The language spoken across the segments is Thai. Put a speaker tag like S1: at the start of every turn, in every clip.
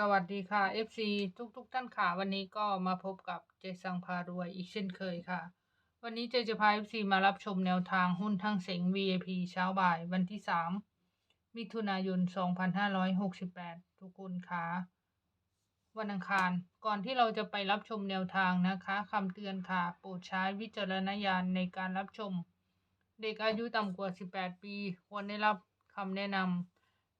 S1: สวัสดีค่ะ FC ทุกทุกๆท่านค่ะ วันนี้ก็มาพบกับเจสังพารวยอีกเช่นเคยค่ะ วันนี้เจจะพา FC มารับชมแนวทางหุ้นทั้งเสง VIP เช้าบ่ายวันที่ 3 มิถุนายน 2568 ทุกคนค่ะ วันอังคารก่อนที่เราจะไปรับชมแนวทางนะคะคำเตือนค่ะ โปรดใช้วิจารณญาณในการรับชม เด็กอายุต่ำกว่า 18 ปี ควรได้รับคำแนะนำ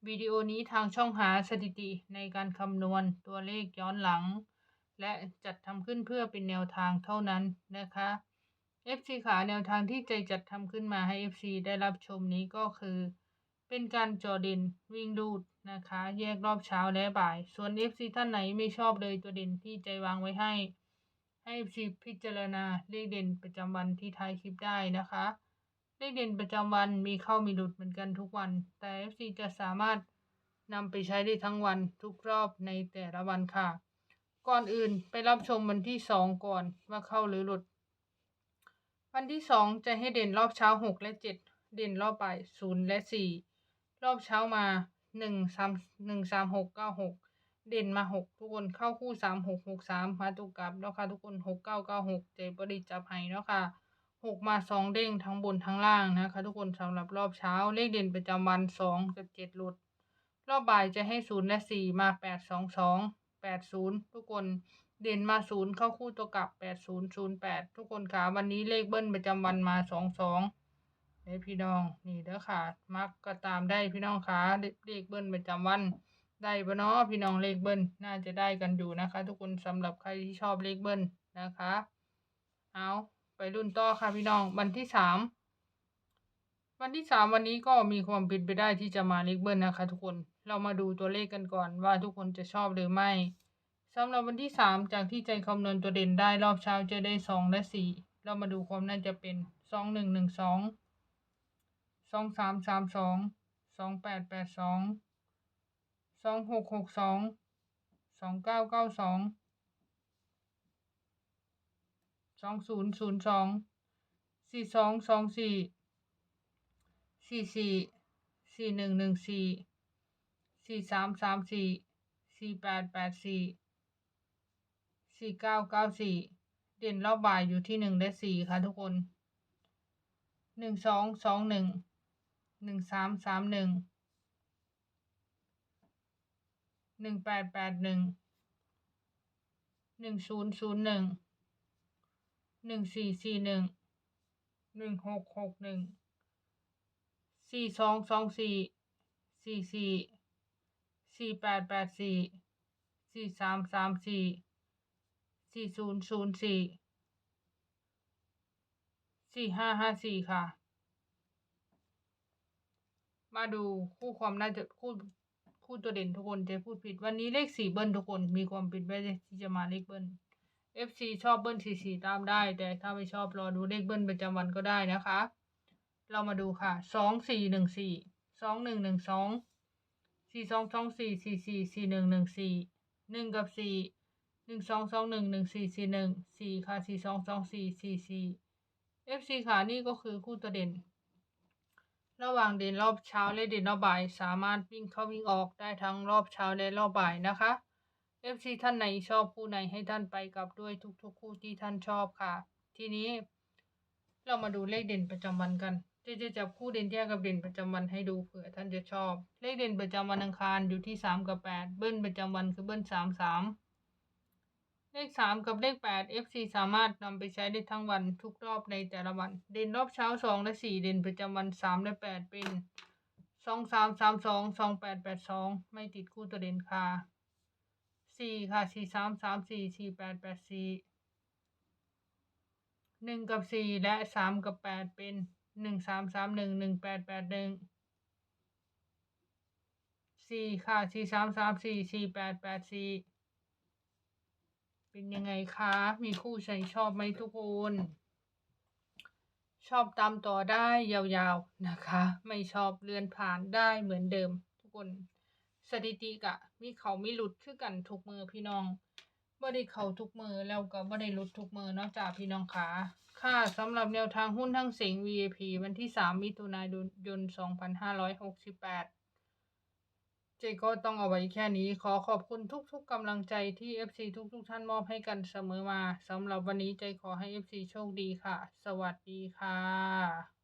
S1: วิดีโอนี้ทางช่องหาสถิติในการคำนวณตัวเลขย้อนหลัง และจัดทำขึ้นเพื่อเป็นแนวทางเท่านั้นนะคะ FC ขาแนวทางที่ใจจัดทำขึ้นมาให้ FC ได้รับชมนี้ก็คือ เป็นการจอเด่นวิ่งรูดนะคะ แยกรอบเช้าและบ่าย ส่วน FC ท่านไหนไม่ชอบเลยตัวเด่นที่ใจวางไว้ให้ ให้ FC พิจารณาเลขเด่นประจำวันที่ท้ายคลิปได้นะคะ เลขเด่นประจำวันมีเข้ามีหลุดเหมือนกันทุกวัน แต่ FC จะสามารถนำไปใช้ได้ทั้งวันทุกรอบในแต่ละวันค่ะ ก่อนอื่นไปรับชมวันที่สองก่อนว่าเข้าหรือหลุด วันที่สองจะให้เด่นรอบเช้าหกและเจ็ดเด่นรอบบ่ายศูนย์และสี่รอบเช้ามาหนึ่งสามหนึ่งสามหกเก้าหกเด่นมาหกทุกคนเข้าคู่สามหกหกสามมาตุกกลับแล้วค่ะทุกคนหกเก้าเก้าหกเจบริจับให้แล้วค่ะ หกมาสองเด้งทั้งบนทั้งล่างนะคะทุกคนสำหรับรอบเช้าเลขเด่นประจำวันสองกับเจ็ดหลุด รอบบ่ายจะให้ศูนย์และสี่มาแปดสองสองแปดศูนย์ทุกคนเด่นมาศูนย์เข้าคู่ตัวกลับแปดศูนย์ศูนย์แปดทุกคนค่ะวันนี้เลขเบิ้ลประจำวันมาสองสองเด้อพี่น้องนี่เด้อค่ะ มักก็ตามได้พี่น้องค่ะเลขเบิ้ลประจำวันได้ปะเนาะพี่น้องเลขเบิ้ลน่าจะได้กันอยู่นะคะ ทุกคนสำหรับใครที่ชอบเลขเบิ้ลนะคะ เอา ไปรุ่นต่อค่ะพี่น้องวันที่สามวันที่สามวันนี้ก็มีความเป็นไปได้ที่จะมาเลขเบิ้ลนะคะ ทุกคนเรามาดูตัวเลขกันก่อนว่าทุกคนจะชอบหรือไม่สำหรับวันที่สามจากที่ใจคำนวณตัวเด่นได้รอบเช้าจะได้สองและสี่เรามาดูความน่าจะเป็นสองหนึ่งหนึ่งสองสองสามสามสองสองแปดแปดสองสองหกหกสองสองเก้าเก้าสอง สองศูนย์ศูนย์สองสี่สองสองสี่สี่สี่สี่หนึ่งหนึ่งสี่สี่สามสามสี่สี่แปดแปดสี่สี่เก้าเก้าสี่เด่นรอบบ่ายอยู่ที่หนึ่งและสี่ค่ะทุกคนหนึ่งสองสองหนึ่งหนึ่งสามสามหนึ่งหนึ่งแปดแปดหนึ่งหนึ่งศูนย์ศูนย์หนึ่ง หนึ่งสี่สี่หนึ่งหนึ่งหกหกหนึ่งสี่สองสองสี่สี่สี่สี่แปดแปดสี่สี่สามสามสี่สี่ศูนย์ศูนย์สี่สี่ห้าห้าสี่ค่ะ มาดูคู่ความน่าจะคู่คู่ตัวเด่นทุกคนจะพูดผิด วันนี้เลขสี่เบิ้ลทุกคนมีความเป็นไปได้ที่จะมาเลขเบิ้ล FC ชอบเบิ้ลสี่สี่ตามได้ แต่ถ้าไม่ชอบรอดูเลขเบิ้ลประจำวันก็ได้นะคะ เรามาดูค่ะสองสี่หนึ่งสี่สองหนึ่งหนึ่งสองสี่สองสองสี่สี่สี่สี่หนึ่งหนึ่งสี่หนึ่งกับสี่หนึ่งสองสองหนึ่งหนึ่งสี่สี่หนึ่งสี่ค่ะสี่สองสองสี่สี่สี่ FC ค่ะนี่ก็คือคู่ตัวเด่น ระหว่างเด่นรอบเช้าและเด่นรอบบ่าย สามารถวิ่งเข้าวิ่งออกได้ทั้งรอบเช้าและรอบบ่ายนะคะ FC ท่านไหนชอบคู่ไหนให้ท่านไปกับด้วยทุกๆ คู่ที่ท่านชอบค่ะ ทีนี้เรามาดูเลขเด่นประจำวันกันจะจะจับคู่เด่นแยกกับเด่นประจำวันให้ดูเผื่อท่านจะชอบ เลขเด่นประจำวันอังคารอยู่ที่สามกับแปดเบิ้ลประจำวันคือเบิ้ลสามสามเลขสามกับเลขแปด FC สามารถนำไปใช้ได้ทั้งวันทุกรอบในแต่ละวัน เด่นรอบเช้าสองและสี่เด่นประจำวันสามและแปดเป็นสองสามสามสองสองแปดแปดสองไม่ติดคู่ตัวเด่นค่ะ สี่ค่ะสี่สามสามสี่สี่แปดแปดสี่หนึ่งกับสี่และสามกับแปดเป็นหนึ่งสามสามหนึ่งหนึ่งแปดแปดหนึ่งสี่ค่ะสี่สามสามสี่สี่แปดแปดสี่เป็นยังไงคะ มีคู่ใช้ชอบไหมทุกคนชอบตามต่อได้ยาวๆนะคะ ไม่ชอบเลื่อนผ่านได้เหมือนเดิมทุกคน สถิติกะมีเขามีหลุดคือกันทุกมือพี่น้องบ่ได้เขาทุกมือแล้วก็บ่ได้หลุดทุกมือเนาะจ้าพี่น้องขาค่ะสำหรับแนวทางหุ้นทั้งเสียง VIP วันที่ 3 มิถุนายน 2568 เจก็ต้องเอาไว้แค่นี้ขอขอบคุณทุกๆกำลังใจที่ FC ทุกๆท่านมอบให้กันเสมอมาสำหรับวันนี้เจขอให้ FC โชคดีค่ะ สวัสดีค่ะ